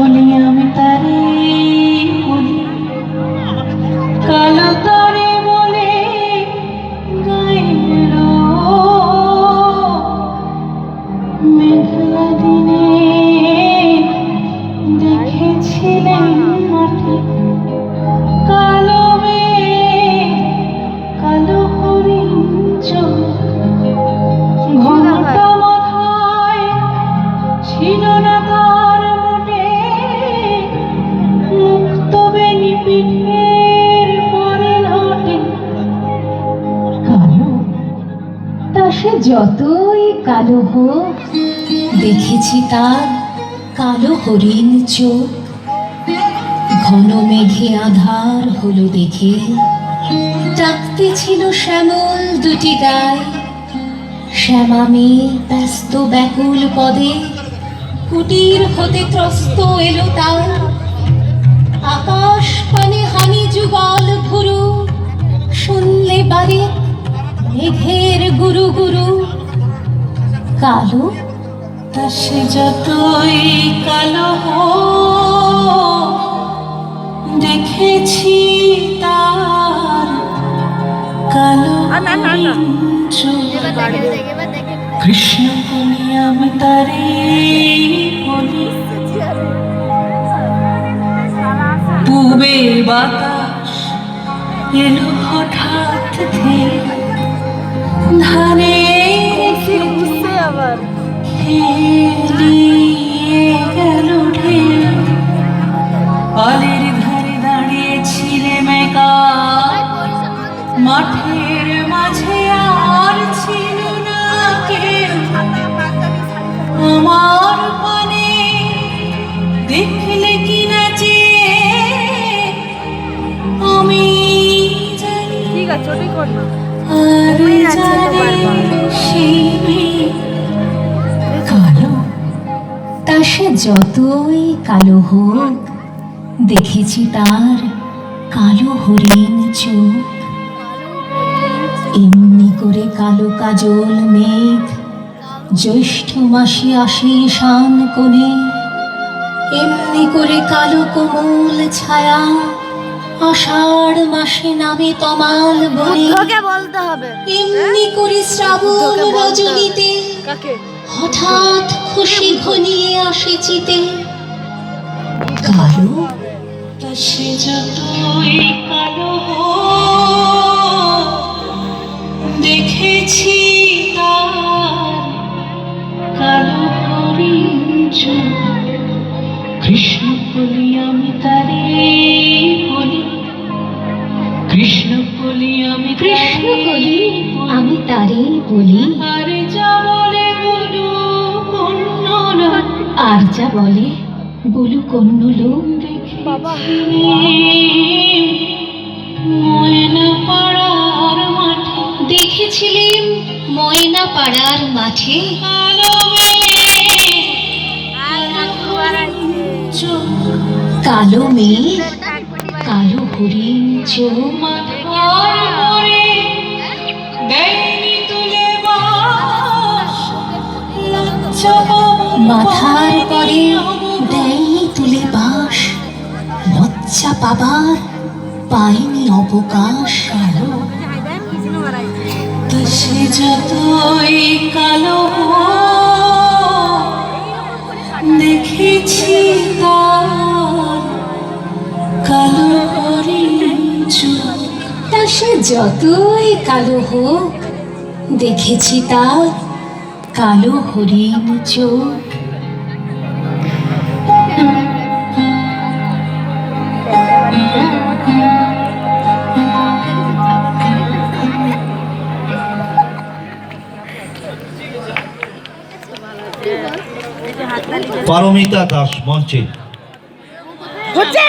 বলি আমি যতই কালো হোক, দেখেছি তার কালো হরিণ চোখ। ঘন মেঘে আধার হলো দেখে। ডাকতে ছিল শ্যামল দুটি গায়ে শ্যামা মেয়ে ব্যস্ত ব্যাকুল পদে, কুটির হতে ত্রস্ত এলো তার। আকাশ পানে হানি যুগল ভুরু, শুনলে বারে মেঘের গুরু গুরু। কালো তা সে যতই কালো দেখেছি তার কালো। কৃষ্ণ বলি আমি তারে বলি। পূবে বাতাস এলো হঠাৎ ধেয়ে ধানে খেলিয়ে গেল ঢেউ। অলের ধারে দাঁড়িয়েছিলে মেকা। মাঠের মাঝে আর ছিল না কেউ। আমার পানে দেখলে কি নাচে আমি জানি ঠিক আছে ওটাই কর তা সে যতই কালো হোক দেখেছি তার কালো হরিণ চোখ। এমনি করে কালো কাজল মেঘ জ্যৈষ্ঠ মাসে আসে শান কোণে। এমনি করে কালো কোমল ছায়া আষাঢ় মাসে নামে তমাল বনে। বলতে হবে। এমনি করে শ্রাবণ। রজনীতে কাকে? হঠাৎ খুশি ঘনিয়ে আসে চিতে। কালো সে যতই কালো দেখেছি তার কালো কৃষ্ণ বলি আমি তারে বলি কৃষ্ণ বলি আমি কৃষ্ণ কলি বলি। আমি তারে বলি। আরে যা বলে বলু আর যা বলে বলু কন্য লোক ময়না পাড়ার মাঠে। দেখেছিলেন ময়না পাড়ার মাঠে। কালো মেয়ে কালো হরিণ চোখ মাথার পরে দেয়নি তুলে বাস। লজ্জা পাবার পায়নি অবকাশ। কালো। তা সে যতই কালো সে যতই কালো হোক দেখেছি তার কালো হরিণ চোখ। পারমিতা দাস মঞ্চে। হচ্ছে?